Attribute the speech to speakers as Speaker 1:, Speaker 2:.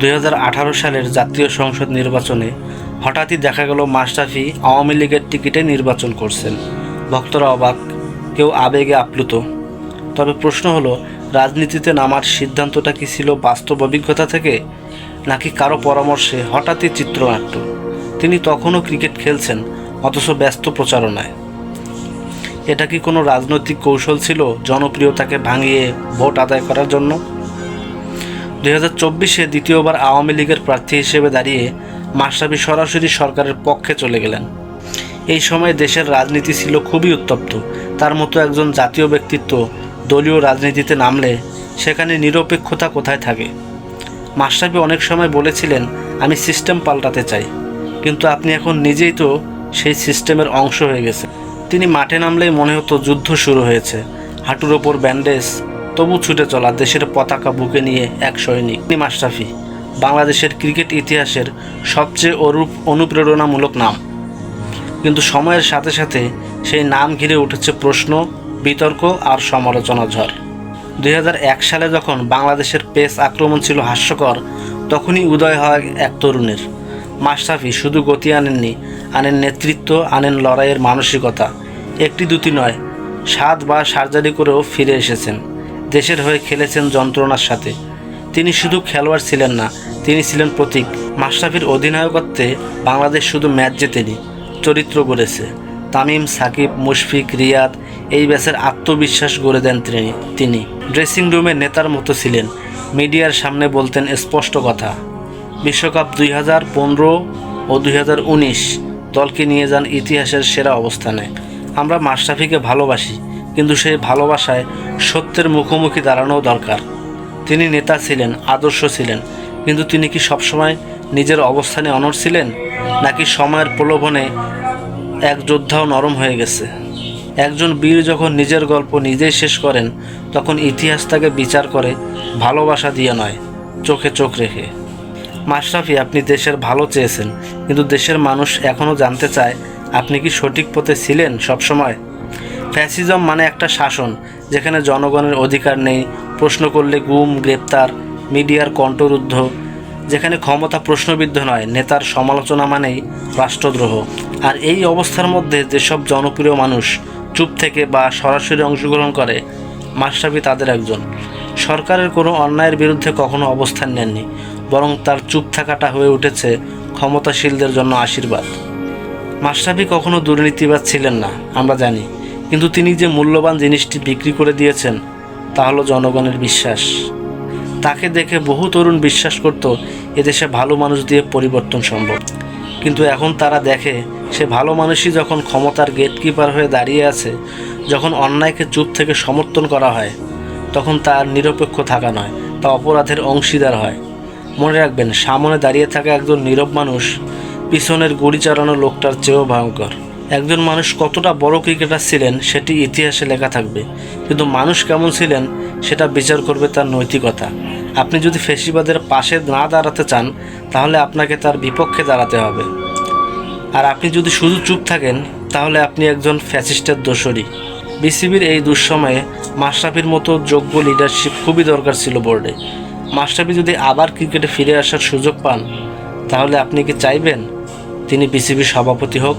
Speaker 1: দুই হাজার আঠারো সালের জাতীয় সংসদ নির্বাচনে হঠাৎই দেখা গেল মাশরাফি আওয়ামী লীগের টিকিটে নির্বাচন করছেন। ভক্তরা অবাক, কেউ আবেগে আপ্লুত। তবে প্রশ্ন হলো, রাজনীতিতে নামার সিদ্ধান্তটা কি ছিল বাস্তব অভিজ্ঞতা থেকে, নাকি কারও পরামর্শে হঠাৎই চিত্রনাট্য? তিনি তখনও ক্রিকেট খেলছেন, অথচ ব্যস্ত প্রচারণায়। এটা কি কোনো রাজনৈতিক কৌশল ছিল জনপ্রিয়তাকে ভাঙিয়ে ভোট আদায় করার জন্য? দুই হাজার চব্বিশে দ্বিতীয়বার আওয়ামী লীগের প্রার্থী হিসেবে দাঁড়িয়ে মাশরাফি সরাসরি সরকারের পক্ষে চলে গেলেন। এই সময় দেশের রাজনীতি ছিল খুবই উত্তপ্ত। তার মতো একজন জাতীয় ব্যক্তিত্ব দলীয় রাজনীতিতে নামলে সেখানে নিরপেক্ষতা কোথায় থাকে? মাশরাফি অনেক সময় বলেছিলেন, আমি সিস্টেম পাল্টাতে চাই। কিন্তু আপনি এখন নিজেই তো সেই সিস্টেমের অংশ হয়ে গেছে তিনি মাঠে নামলেই মনে হতো যুদ্ধ শুরু হয়েছে। হাঁটুর ওপর ব্যান্ডেজ তবু ছুটে চলা দেশের পতাকা বুকে নিয়ে এক সৈনিক। মাশরাফি, বাংলাদেশের ক্রিকেট ইতিহাসের সবচেয়ে অরূপ অনুপ্রেরণামূলক নাম। কিন্তু সময়ের সাথে সাথে সেই নাম ঘিরে উঠেছে প্রশ্ন, বিতর্ক আর সমালোচনা ঝড়। দু হাজার এক সালে যখন বাংলাদেশের পেস আক্রমণ ছিল হাস্যকর, তখনই উদয় হয় এক তরুণের। মাশরাফি শুধু গতি আনেননি, আনেন নেতৃত্ব, আনেন লড়াইয়ের মানসিকতা। একটি দুটি নয়, সাত বা সার্জারি করেও ফিরে এসেছেন। দেশের হয়ে খেলেছেন যন্ত্রণার সাথে। তিনি শুধু খেলোয়াড় ছিলেন না, তিনি ছিলেন প্রতীক। মাশরাফির অধিনায়কত্বে বাংলাদেশ শুধু ম্যাচ জেতেনি, চরিত্র গড়েছে। তামিম, সাকিব, মুশফিক, রিয়াদ এই ব্যাচের আত্মবিশ্বাস গড়ে দেন তিনি। তিনি ড্রেসিং রুমে নেতার মতো ছিলেন, মিডিয়ার সামনে বলতেন স্পষ্ট কথা। বিশ্বকাপ দুই হাজার পনেরো ও দুই হাজার উনিশ দলকে নিয়ে যান ইতিহাসের সেরা অবস্থানে। আমরা মাশরাফিকে ভালোবাসি কিন্তু সেই ভালোবাসায় সত্যের মুখোমুখি দাঁড়ানোও দরকার। তিনি নেতা ছিলেন, আদর্শ ছিলেন, কিন্তু তিনি কি সবসময় নিজের অবস্থানে অনড় ছিলেন? নাকি সময়ের প্রলোভনে এক যোদ্ধাও নরম হয়ে গেছে? একজন বীর যখন নিজের গল্প নিজেই শেষ করেন, তখন ইতিহাস তাকে বিচার করে, ভালোবাসা দিয়ে নয়, চোখে চোখ রেখে। মাশরাফি, আপনি দেশের ভালো চেয়েছেন, কিন্তু দেশের মানুষ এখনও জানতে চায়, আপনি কি সঠিক পথে ছিলেন সবসময়? ফ্যাসিজম মানে একটা শাসন, যেখানে জনগণের অধিকার নেই, প্রশ্ন করলে গুম, গ্রেপ্তার, মিডিয়ার কণ্ঠরুদ্ধ, যেখানে ক্ষমতা প্রশ্নবিদ্ধ নয়, নেতার সমালোচনা মানেই রাষ্ট্রদ্রোহ। আর এই অবস্থার মধ্যে যেসব জনপ্রিয় মানুষ চুপ থেকে বা সরাসরি অংশগ্রহণ করে, মাশরাফি তাদের একজন। সরকারের কোনো অন্যায়ের বিরুদ্ধে কখনো অবস্থান নেননি, বরং তার চুপ থাকাটা হয়ে উঠেছে ক্ষমতাশীলদের জন্য আশীর্বাদ। মাশরাফি কখনো দুর্নীতিবাদ ছিলেন না, আমরা জানি। কিন্তু তিনি যে মূল্যবান জিনিসটি বিক্রি করে দিয়েছেন, তা হলো জনগণের বিশ্বাস। তাকে দেখে বহু তরুণ বিশ্বাস করত এদেশে ভালো মানুষ দিয়ে পরিবর্তন সম্ভব। কিন্তু এখন তারা দেখে, সে ভালো মানুষই যখন ক্ষমতার গেটকিপার হয়ে দাঁড়িয়ে আছে, যখন অন্যায়কে চুপ থেকে সমর্থন করা হয়, তখন তার নিরপেক্ষ থাকা নয়, তা অপরাধের অংশীদার হয়। মনে রাখবেন, সামনে দাঁড়িয়ে থাকা একজন নীরব মানুষ, পিছনের গুড়ি চালানো লোকটার চেয়েও ভয়ঙ্কর। একজন মানুষ কতটা বড় ক্রিকেটার ছিলেন সেটি ইতিহাসে লেখা থাকবে। কিন্তু মানুষ কেমন ছিলেন সেটা বিচার করবে তার নৈতিকতা। আপনি যদি ফেসিবাদের পাশে না দাঁড়াতে চান, তাহলে আপনাকে তার বিপক্ষে দাঁড়াতে হবে। আর আপনি যদি শুধু চুপ থাকেন, তাহলে আপনি একজন ফ্যাসিস্টের দোষরই। বিসিবির এই দুঃসময়ে মাশরাফির মতো যোগ্য লিডারশিপ খুবই দরকার ছিল বোর্ডে। মাশরাফি যদি আবার ক্রিকেটে ফিরে আসার সুযোগ পান, তাহলে আপনি কি চাইবেন? তিনি বিসিবির সভাপতি হোক